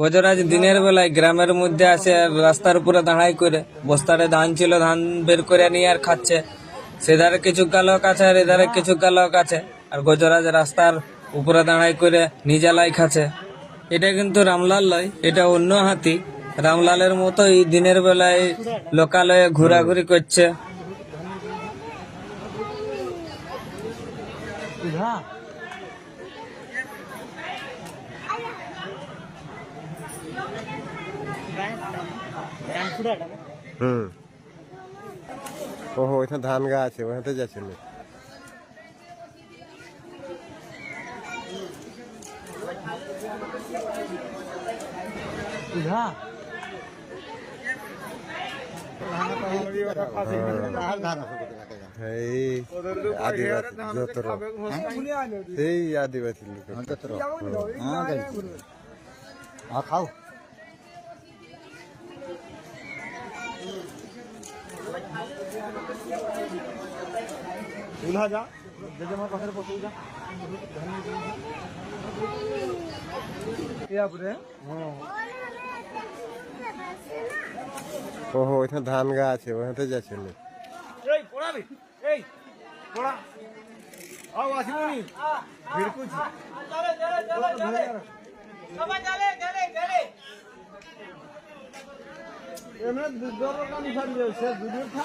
গজরাজ দিনের বেলায় গ্রামের মধ্যে আসে, রাস্তার উপরে দাঁড়াই করে, বস্তারে ধান ছিল, ধান বের করে নিয়ে আর খাচ্ছে। সেধারে কিছু লোক আছে আর এধারে কিছু লোক আছে। আর গজরাজ রাস্তার উপরে দাঁড়াই করে নিজেলাই খাচ্ছে। এটা কিন্তু রামলাল লয়, এটা অন্য হাতি। রামলালের মতোই দিনের বেলায় লোকালয়ে ঘোরাঘুরি করছে। হুম। ওহো ওইখানে ধান গা আছে ওখানে আদিবাসী যতর এই আদিবাসী লোক খাও। উল্হা যা। যে যেমন কথার পশু যা। ইয়াপরে ওহো ওইখানে ধান গা আছে ওখানে যাচ্ছিল এই এই পড়া। আও আসিবনি ভিড়কুছি এমনি দুধর কানি ছাড়ি সে দুধের খা।